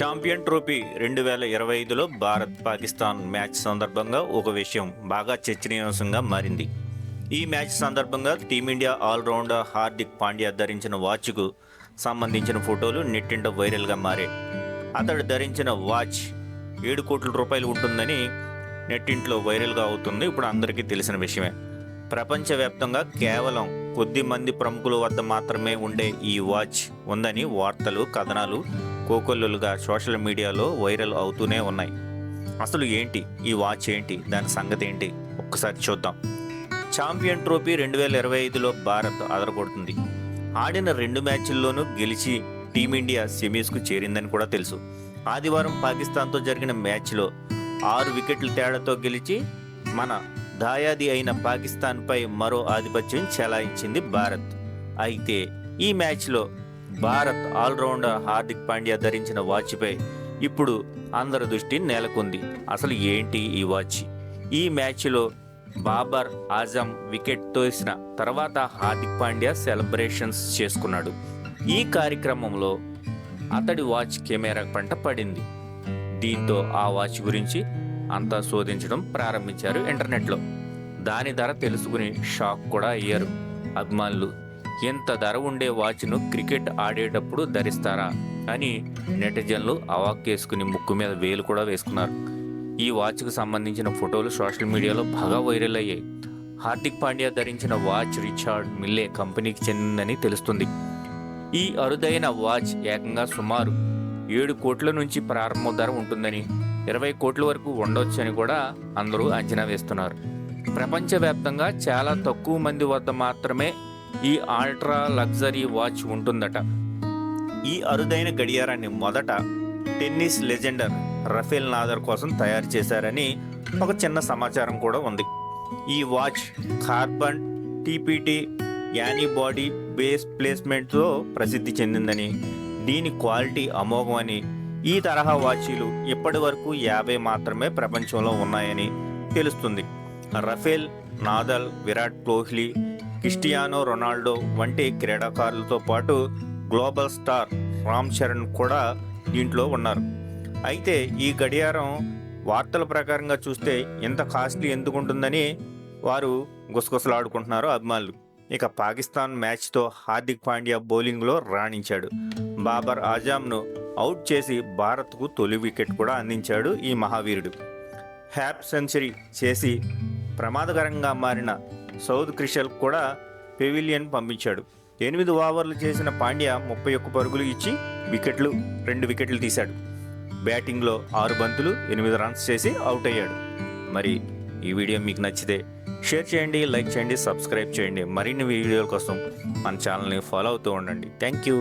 Champion trophy రెండు వేల ఇరవై ఐదులో భారత్ పాకిస్తాన్ మ్యాచ్ సందర్భంగా ఒక విషయం బాగా చర్చనీయాంశంగా మారింది. ఈ మ్యాచ్ సందర్భంగా టీమిండియా ఆల్రౌండర్ హార్దిక్ పాండ్యా ధరించిన వాచ్కు సంబంధించిన ఫోటోలు నెట్టింట వైరల్గా మారాయి. అతడు ధరించిన వాచ్ ఏడు కోట్ల రూపాయలు ఉంటుందని నెట్టింట్లో వైరల్గా అవుతుంది. ఇప్పుడు అందరికీ తెలిసిన విషయమే. ప్రపంచవ్యాప్తంగా కేవలం కొద్ది మంది ప్రముఖుల వద్ద మాత్రమే ఉండే ఈ వాచ్ ఉందని వార్తలు కథనాలు కోకొల్లులుగా సోషల్ మీడియాలో వైరల్ అవుతూనే ఉన్నాయి. అసలు ఏంటి? ఈ వాచ్ ఏంటి? దాని సంగతి ఏంటి? ఒక్కసారి చూద్దాం. ఛాంపియన్ ట్రోఫీ రెండు వేల ఇరవై ఐదులో భారత్ అదరగొడుతుంది. ఆడిన రెండు మ్యాచ్ల్లోనూ గెలిచి టీమిండియా సెమీస్కు చేరిందని కూడా తెలుసు. ఆదివారం పాకిస్తాన్తో జరిగిన మ్యాచ్లో ఆరు వికెట్ల తేడాతో గెలిచి మన దాయాది అయిన పాకిస్తాన్పై మరో ఆధిపత్యం చెలాయించింది భారత్. అయితే ఈ మ్యాచ్లో భారత్ ఆల్రౌండర్ హార్దిక్ పాండ్యా ధరించిన వాచ్పై ఇప్పుడు అందరి దృష్టి నెలకొంది. అసలు ఏంటి ఈ వాచ్? ఈ మ్యాచ్లో బాబర్ ఆజం వికెట్ తోసిన తర్వాత హార్దిక్ పాండ్యా సెలబ్రేషన్స్ చేసుకున్నాడు. ఈ కార్యక్రమంలో అతడి వాచ్ కెమెరా పంట పడింది. దీంతో ఆ వాచ్ గురించి అంతా శోధించడం ప్రారంభించారు ఇంటర్నెట్లో. దాని ధర తెలుసుకుని షాక్ కూడా అయ్యారు. అభిమానులు ఎంత ధర ఉండే వాచ్ను క్రికెట్ ఆడేటప్పుడు ధరిస్తారా? అని నెటిజన్లు అవాక్కేసుకుని ముక్కు మీద వేలు కూడా వేసుకున్నారు. ఈ వాచ్కు సంబంధించిన ఫోటోలు సోషల్ మీడియాలో బాగా వైరల్ అయ్యాయి. హార్దిక్ పాండ్యా ధరించిన వాచ్ రిచార్డ్ మిల్లే కంపెనీకి చెందిందని తెలుస్తుంది. ఈ అరుదైన వాచ్ ఏకంగా సుమారు ఏడు కోట్ల నుంచి ప్రారంభ ధర ఉంటుందని ఇరవై కోట్ల వరకు ఉండొచ్చని కూడా అందరూ అంచనా వేస్తున్నారు. ప్రపంచవ్యాప్తంగా చాలా తక్కువ మంది వద్ద మాత్రమే ఈ ఆల్ట్రా లగ్జరీ వాచ్ ఉంటుందట. ఈ అరుదైన గడియారాన్ని మొదట టెన్నిస్ లెజెండర్ రఫేల్ నాదర్ కోసం తయారు చేశారని ఒక చిన్న సమాచారం కూడా ఉంది. ఈ watch carbon TPT anybody base ప్లేస్మెంట్తో ప్రసిద్ధి చెందిందని దీని క్వాలిటీ అమోఘమని ఈ తరహా వాచీలు ఇప్పటి వరకు యాభై మాత్రమే ప్రపంచంలో ఉన్నాయని తెలుస్తుంది. Rafael Nadal Virat Kohli Cristiano Ronaldo వంటి క్రీడాకారులతో పాటు గ్లోబల్ స్టార్ రామ్ చరణ్ కూడా దీంట్లో ఉన్నారు. అయితే ఈ గడియారం వార్తల ప్రకారంగా చూస్తే ఇంత కాస్ట్లీ ఎందుకు ఉంటుందని వారు గుసగుసలాడుకుంటున్నారు అభిమానులు. ఇక పాకిస్తాన్ మ్యాచ్తో హార్దిక్ పాండ్యా బౌలింగ్లో రాణించాడు. బాబర్ ఆజామ్ను అవుట్ చేసి భారత్కు తొలి వికెట్ కూడా అందించాడు ఈ మహావీరుడు. హ్యాప్ సెంచరీ చేసి ప్రమాదకరంగా మారిన సౌద్ క్రిషల్ కూడా పెవిలియన్ పంపించాడు. ఎనిమిది ఓవర్లు చేసిన పాండ్యా ముప్పై ఒక్క పరుగులు ఇచ్చి వికెట్లు రెండు వికెట్లు తీశాడు. బ్యాటింగ్లో ఆరు బంతులు ఎనిమిది రన్స్ చేసి అవుట్ అయ్యాడు. మరి ఈ వీడియో మీకు నచ్చితే షేర్ చేయండి లైక్ చేయండి సబ్స్క్రైబ్ చేయండి. మరిన్ని వీడియోల కోసం మన ఛానల్ని ఫాలో అవుతూ ఉండండి. Thank you